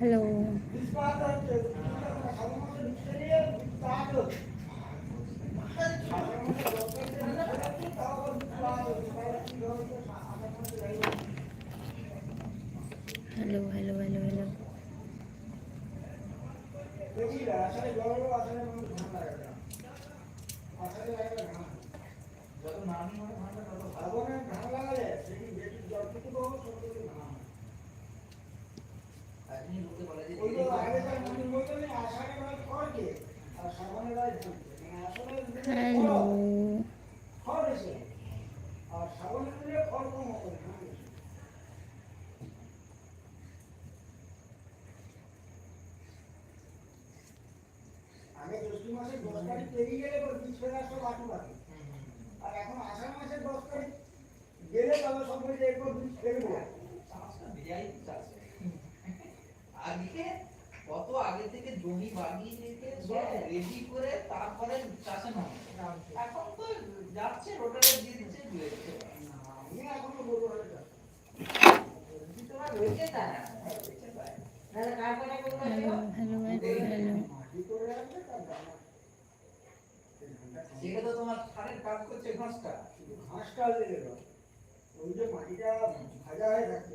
Hello. Hello hello hello hello. যত নাম ঘাম লাগালে সেই জলটুকু সব কিছু ঘাম আগে জ্যৈষ্ঠ মাসের দশ তারিখ পেরিয়ে গেলে বীজ ফেলে আসতো বাকি বাকি আর এখন আষাঢ় মাসের দশ তারিখ গেলে তবে সব বলছে এরপর বীজ ফেলব আজকে কত আগে থেকে জমি বাগিয়ে নিতে সব রেডি করে তারপরে চাষে নামে এখন তো যাচ্ছে রোটারে দিয়ে দিচ্ছে দিয়ে হ্যাঁ, সেটা ভাজা হয়ে যাচ্ছে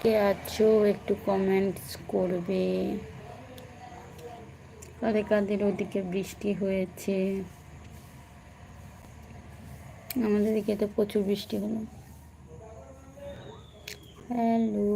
কে আছো একটু কমেন্টস করবে। কাদের কাদের ওদিকে বৃষ্টি হয়েছে? আমাদের দিকে তো প্রচুর বৃষ্টি হলো। হ্যালো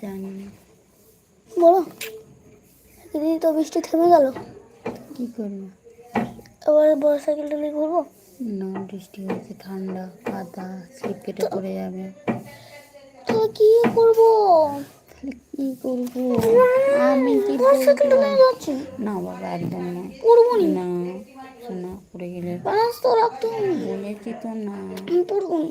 জানি না। বলো। দিদি তো বৃষ্টি থেমে গেল। কি করব? এবার বড় সাইকেলটা নিয়ে ঘুরবো? না বৃষ্টি হয়েছে ঠান্ডা কাদা স্লিপ কেটে পড়ে যাবে। তাহলে কি করব? কি করব? আমি কি সাইকেলটা নিয়ে যাচ্ছি। না বাবা একদম না। পড়ব নি শোনা পড়ে গেলে ব্যালেন্স তো রাখতে বলেছি তো না। পড়ব নি।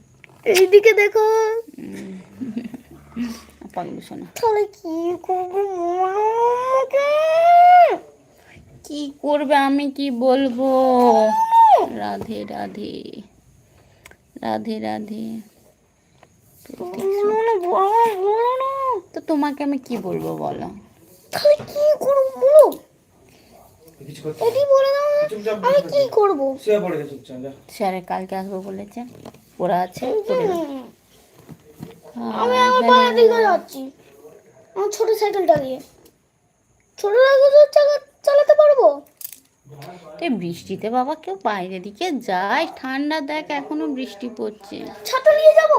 এইদিকে দেখো। পাগলি শোনা তাহলে কি করব কি করবে আমি কি বলব? রাধে রাধে। রাধে রাধে। তো তোমাকে আমি কি বলব বলো? তাহলে কি করব বলো? এটি বলে দাও আমি কি করব? স্যারে কালকে আসব বলেছে। ওরা আছে আমি আমার হ্যাঁ, দিকে যাচ্ছি। আমার ছোট সাইকেলটা দিয়ে। ছোট সাইকেল চালা- চালাতে পারব? তো বৃষ্টিতে বাবা কেউ বাইরে দিকে যায় ঠান্ডা দেখ এখনও বৃষ্টি পড়ছে। ছাতা নিয়ে যাব?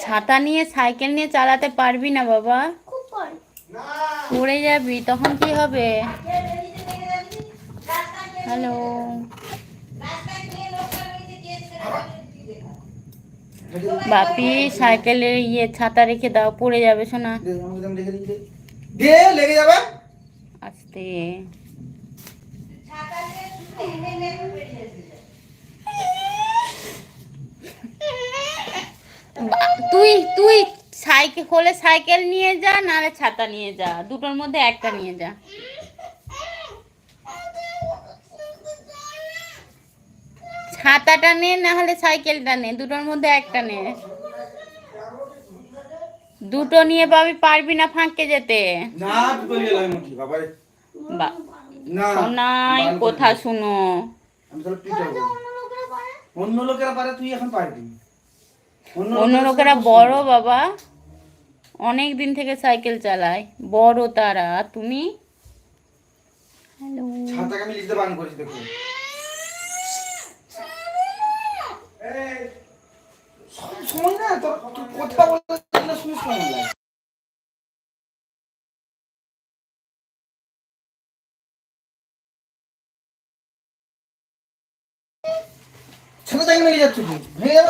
ছাতা নিয়ে সাইকেল নিয়ে চালাতে পারবি না বাবা। পড়ে যাবি তখন কি হবে? হ্যালো বাপি সাইকেলের ইয়ে ছাতা রেখে দাও পড়ে যাবে শোনা দে, লেগে যাবে। আস্তে। তুই তুই সাইকেল হলে সাইকেল নিয়ে যা নাহলে ছাতা নিয়ে যা। দুটোর মধ্যে একটা নিয়ে যা। ছাতাটা নে না হলে সাইকেলটা নে। দুটোর মধ্যে একটা নে। দুটো নিয়ে পাবি পারবি না ফাঁকে যেতে। শোনাই কথা। শুনো। অন্য লোকেরা পারে তুই এখন পারবি। অন্য লোকেরা বড় বাবা। অনেক দিন থেকে সাইকেল চালায়। বড় তারা। তুমি? হ্যালো ছাতাকে আমি লিখতে বান করেছি দেখো। সব সময় না তোর কথা না?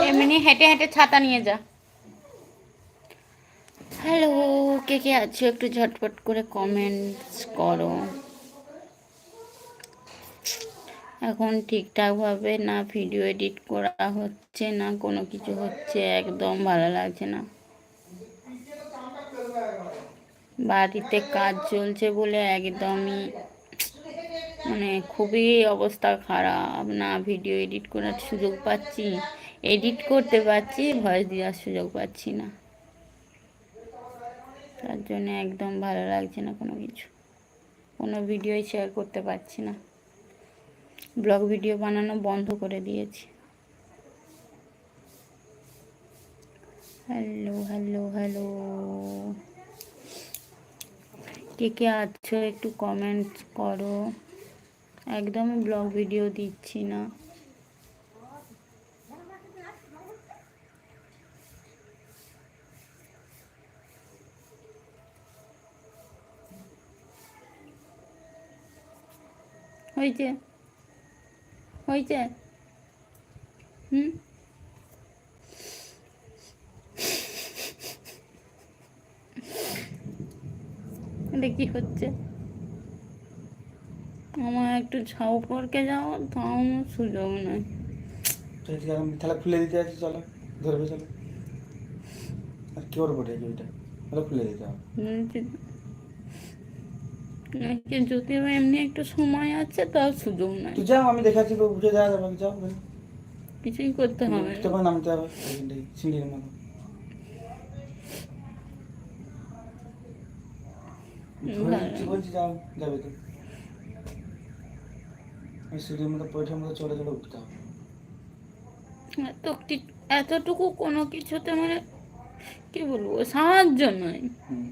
এমনি হেঁটে হেঁটে ছাতা নিয়ে যা। হ্যালো কে কে আছো? একটু ঝটপট করে কমেন্টস করো। এখন ঠিকঠাকভাবে না ভিডিও এডিট করা হচ্ছে না, কোনো কিছু হচ্ছে, একদম ভালো লাগছে না। বাড়িতে কাজ চলছে বলে একদমই মানে খুবই অবস্থা খারাপ, না ভিডিও এডিট করার সুযোগ পাচ্ছি এডিট করতে পারছি ভয়েস দেওয়ার সুযোগ পাচ্ছি না। তার জন্য একদম ভালো লাগছে না কোনো কিছু, কোনো ভিডিওই শেয়ার করতে পারছি না। ব্লগ ভিডিও বানানো বন্ধ করে দিয়েছি। Hello hello hello. কে কে আছো একটু কমেন্ট করো। একদমই ব্লগ ভিডিও দিচ্ছি না। হয়েছে হয়েছে? হুম? এটা কি হচ্ছে? আমার একটু ঝাউ পরকে যাও তাও সুযোগ নাই। তাহলে খুলে দিতে আছি চলো ধরবে চলো। আর কি করব রে ওইটা তাহলে খুলে দিতে হবে। নাকি যদি এমনি একটু সময় আছে তাও সুযোগ নাই। তুই যাও আমি দেখাচ্ছি উঠে যাওয়া যাবে যাও কিছুই করতে হবে না। উঠতে পারে নামতে হবে সিঁড়ির মতো। বলছি যাও যাবে তো। ওই সিঁড়ির মতো পয়ঠার মতো চলে চলে উঠতে হবে। এত এতটুকু কোনো কিছুতে মানে কি বলব সাহায্য নয় হুম।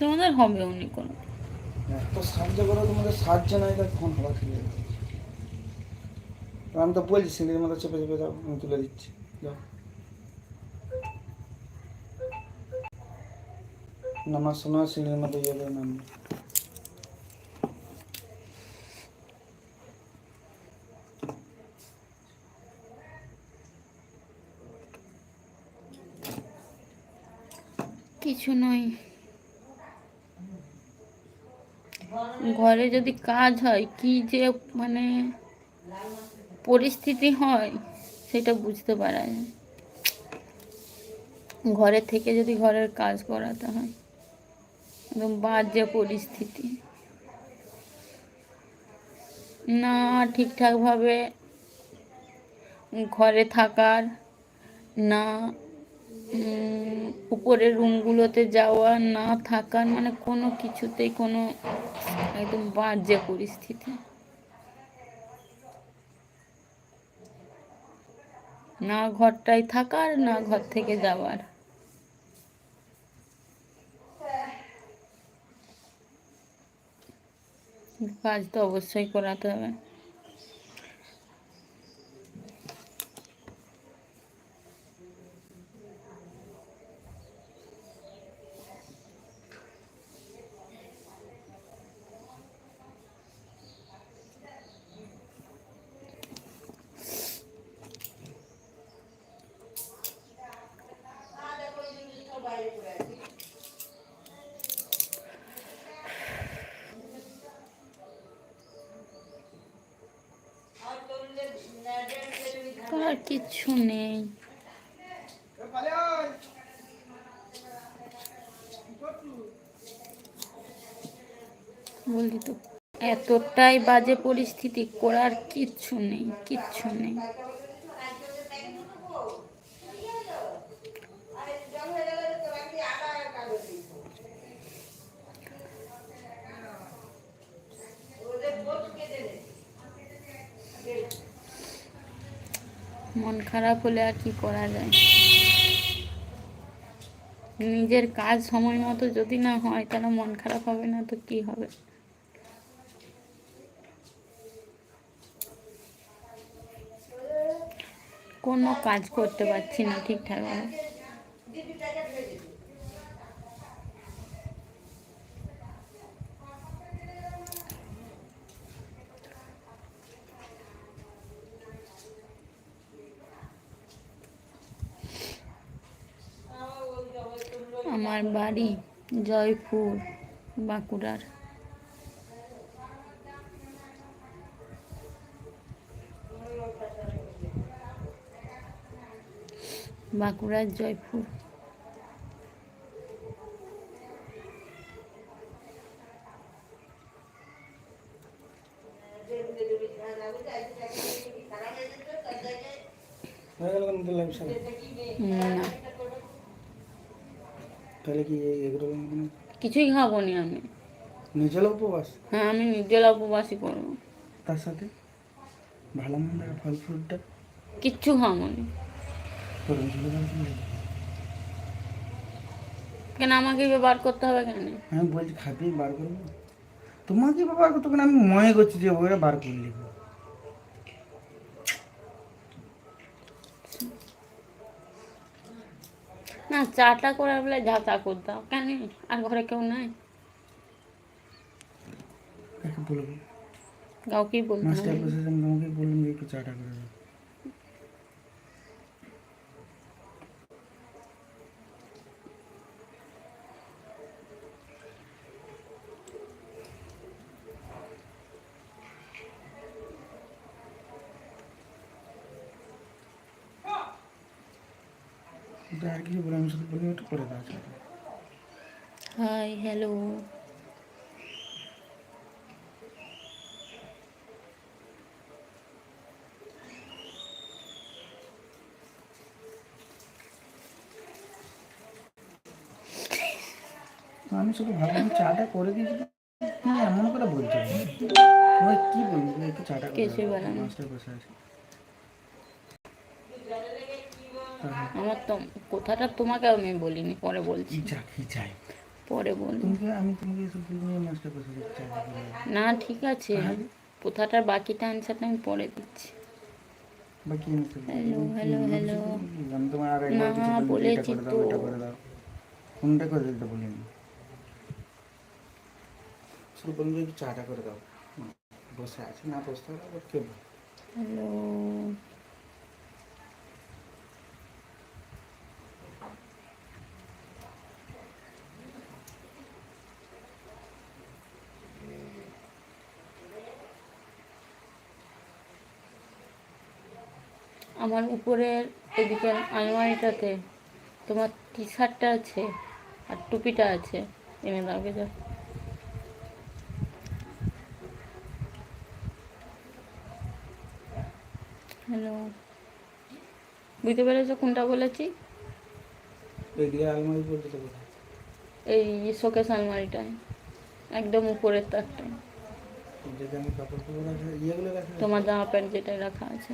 তোমাদের হবে উনি কোনো। এত সাহায্য করো, তোমাদের সাহায্য নাই তার ফোন হওয়া ঠিক আমি তো বলছি সিঁড়ির মতো চেপে চেপে যাও, আমি তুলে দিচ্ছি। যাও। নামার সময় সিঁড়ির মতো যাবে নাম কিছু নয়। ঘরে যদি কাজ হয়, কি যে মানে পরিস্থিতি হয়, সেটা বুঝতে পারা যায়। ঘরে থেকে যদি ঘরের কাজ করাতে হয়, একদম বাজে পরিস্থিতি। না, ঠিকঠাকভাবে ঘরে থাকার, না উপরের রুমগুলোতে যাওয়া, না থাকার মানে কোনো কিছুতেই কোনো একদম বাজে পরিস্থিতি। না ঘরটায় থাকার, না ঘর থেকে যাওয়ার। কাজ তো অবশ্যই করাতে হবে আর কিচ্ছু নেই। বললি তো এতটাই বাজে পরিস্থিতি করার কিচ্ছু নেই কিচ্ছু নেই। মন খারাপ হলে আর কি করা যায়? নিজের কাজ সময় মতো যদি না হয়, তাহলে মন খারাপ হবে না তো কি হবে? কোনো কাজ করতে পারছি না ঠিকঠাক আমার বাড়ি জয়পুর বাঁকুড়ার। বাঁকুড়ার জয়পুর। না। তাহলে কি এগুলো কিছুই খাব নি আমি। নিজের উপবাস? হ্যাঁ আমি নিজেরা উপবাসই করব। তার সাথে? ভালো মন্দ ফল ফ্রুটটা? কিচ্ছু খাব নি কেন আমাকে ব্যবহার করতে হবে কেন? আমি বলছি খাবি বার করব? তোমাকে ব্যবহার করতে আমি মনে করছি যে ওরা বার করলি না চাটা করে বলে যা চা করতাম। কেন? আর ঘরে কেউ নাই? কাউকেই বলব মাস্টার হবে না। বললাম যে একটু চাটা করে আর কিছু বলে আমি শুধু বললাম একটু করে দাও হাই হ্যালো। আমি শুধু ভাবলাম চাটা করে দিয়েছি এমন করে বলছো। কি বলব একটু চাটা করে। মাস্টার বসে আছে আমার তো কথাটা তোমাকে আমি বলিনি পরে বলছি। কি চা কি চাই? পরে আমি তোমাকে মাস্টার দাও। না ঠিক আছে। কোথাটার বাকিটা অ্যান্সারটা আমি পরে দিচ্ছি। না, বলেছি তো। কোনটা করে দিতে বলিনি। চাটা করে দাও। বসে আছে না বসতে হবে আবার কে বলে? হ্যালো আমার উপরের এদিকে আলমারিটাতে তোমার টি শার্টটা আছে আর টুপিটা আছে। এনে দাও গে যাও হ্যালো বুঝতে পেরেছ কোনটা বলেছি? এই শোকেস আলমারিটায় একদম উপরের তারটায়। তোমার জামা প্যান্ট যেটা রাখা আছে।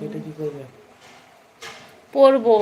এটা কি করবে? পরবো।